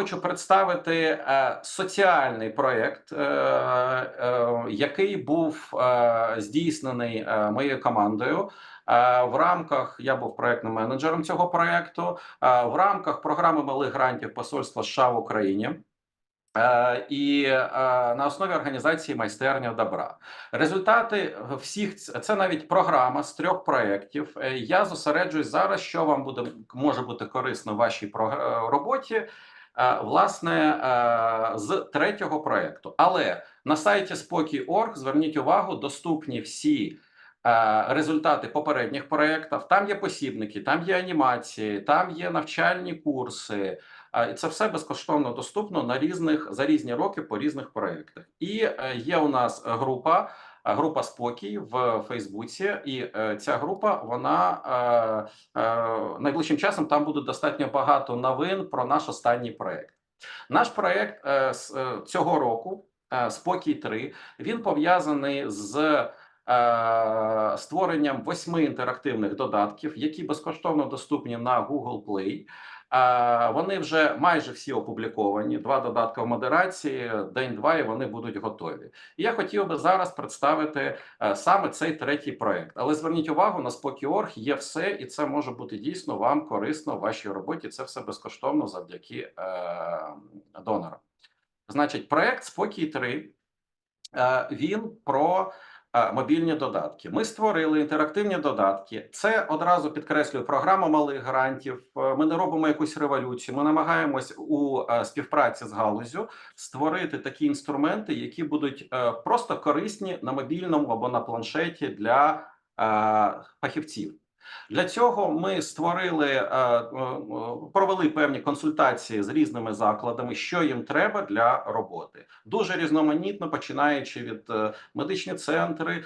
хочу представити е, соціальний проєкт, е, е, який був здійснений моєю командою. В рамках я був проектним менеджером цього проєкту, е, в рамках програми малих грантів Посольства США в Україні. І на основі організації майстерня добра результати всіх це навіть програма з трьох проєктів. Я зосереджуюсь зараз, що вам буде може бути корисно в вашій роботі. Е, Власне, е, з третього проєкту. Але на сайті Спокій.орг зверніть увагу, доступні всі е, результати попередніх проєктів. Там є посібники, там є анімації, там є навчальні курси. І це все безкоштовно доступно на різних за різні роки по різних проєктах. І є у нас група, група спокій в Фейсбуці, і е, ця група вона е, е, найближчим часом там буде достатньо багато новин про наш останній проєкт. Наш е, е, цього року, е, Спокій 3, він пов'язаний з е, створенням восьми інтерактивних додатків, які безкоштовно доступні на Google Play. Вони вже майже всі опубліковані. Два додатки в модерації, день-два, і вони будуть готові. І я хотів би зараз представити е, саме цей третій проект. Але зверніть увагу, на Спокій.орг є все, і це може бути дійсно вам корисно в вашій роботі. Це все безкоштовно завдяки е, донорам. Значить, проект Спокій 3 е, він про мобільні додатки. Ми створили інтерактивні додатки. Це одразу підкреслюю програма малих грантів. Е, Ми не робимо якусь революцію. Ми намагаємось у е, співпраці з галузю створити такі інструменти, які будуть е, просто корисні на мобільному або на планшеті для фахівців. Для цього ми створили, е, е, провели певні консультації з різними закладами, що їм треба для роботи. Дуже різноманітно, починаючи від е, медичні центри,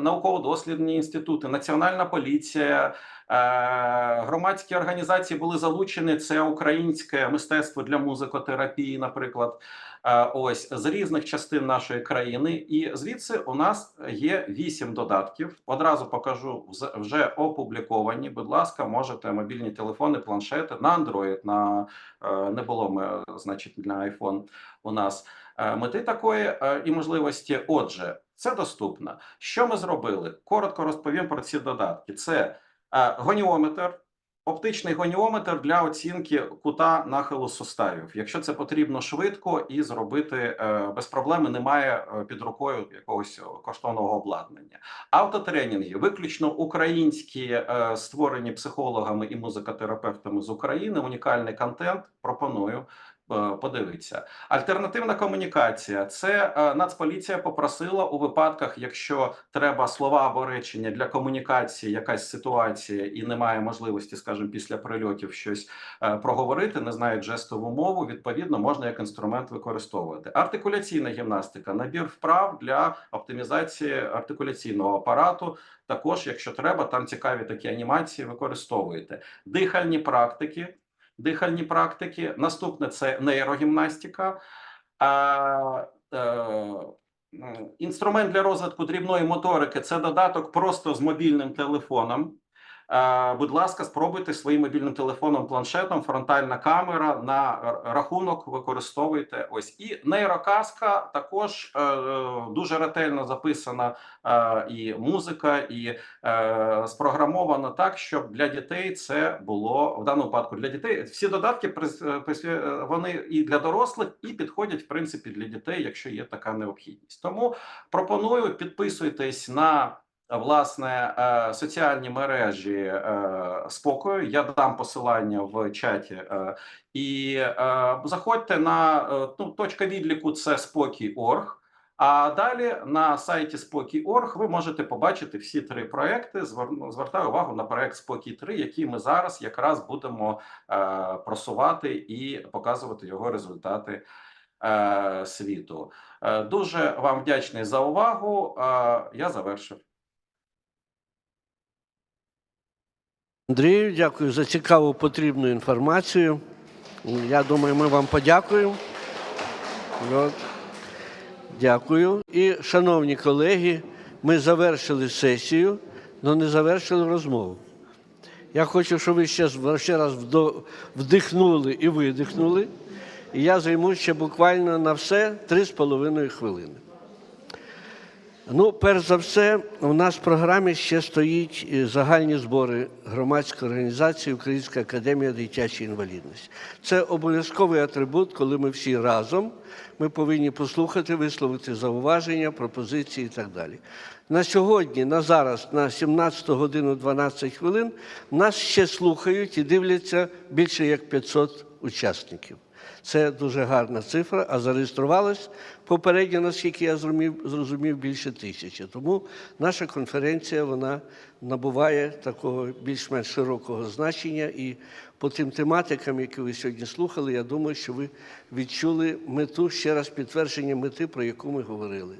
науково-дослідні інститути, національна поліція. Е, Громадські організації були залучені. Це українське мистецтво для музикотерапії, наприклад. Е, Ось з різних частин нашої країни, і звідси у нас є вісім додатків. Одразу покажу вже опубліковані. Будь ласка, можете мобільні телефони, планшети на Android, на е, не було ми, значить на iPhone у нас мети такої і можливості. Отже, це доступно. Що ми зробили? Коротко розповім про ці додатки. Це гоніометр. Оптичний гоніометр для оцінки кута нахилу суставів. Якщо це потрібно швидко і зробити е, без проблеми, немає е, під рукою якогось коштовного обладнання. Автотренінги виключно українські, е, створені психологами і музикотерапевтами з України. Унікальний контент. Пропоную е, подивитися. Альтернативна комунікація це е, Нацполіція попросила у випадках, якщо треба слова або речення для комунікації, якась ситуація, і немає можливості, скажімо, після прильотів щось е, проговорити, не знають жестову мову. Відповідно, можна як інструмент використовувати. Артикуляційна гімнастика, набір вправ для оптимізації артикуляційного апарату. Також, якщо треба, там цікаві такі анімації використовуєте. Дихальні практики. Дихальні практики. Наступне це нейрогімнастика. А, е, інструмент для розвитку дрібної моторики це додаток просто з мобільним телефоном. Е, Будь ласка, спробуйте своїм мобільним телефоном, планшетом, фронтальна камера на рахунок використовуйте. Ось і нейроказка також е, дуже ретельно записана е, і музика, і е, спрограмовано так, щоб для дітей це було в даному випадку для дітей. Всі додатки е, е, вони і для дорослих, і підходять в принципі для дітей, якщо є така необхідність. Тому пропоную підписуйтесь на. Власне, е, соціальні мережі е, спокою. Я дам посилання в чаті. е, І е, заходьте на е, ну, точка відліку це спокій.орг. А далі на сайті Спокій.орг ви можете побачити всі три проекти. Звертаю увагу на проект Спокій 3 який ми зараз якраз будемо е, просувати і показувати його результати е, світу. Е, Дуже вам вдячний за увагу. Е, Я завершив. Андрію, дякую за цікаву потрібну інформацію. Я думаю, ми вам подякуємо. Дякую. І, шановні колеги, ми завершили сесію, але не завершили розмову. Я хочу, щоб ви ще, ще раз вдихнули і видихнули. і я займусь ще буквально на все 3,5 хвилини. Ну, перш за все, у нас в програмі ще стоїть е, загальні збори громадської організації Українська академія дитячої інвалідності. Це обов'язковий атрибут, коли ми всі разом ми повинні послухати, висловити зауваження, пропозиції і так далі. На сьогодні, на зараз, на 17 годину 12 хвилин, нас ще слухають і дивляться більше як 500 учасників. Це дуже гарна цифра, а зареєструвалось попередньо, наскільки я зрозумів, більше тисячі. Тому наша конференція вона набуває такого більш-менш широкого значення. І по тим тематикам, які ви сьогодні слухали, я думаю, що ви відчули мету ще раз підтвердження мети, про яку ми говорили.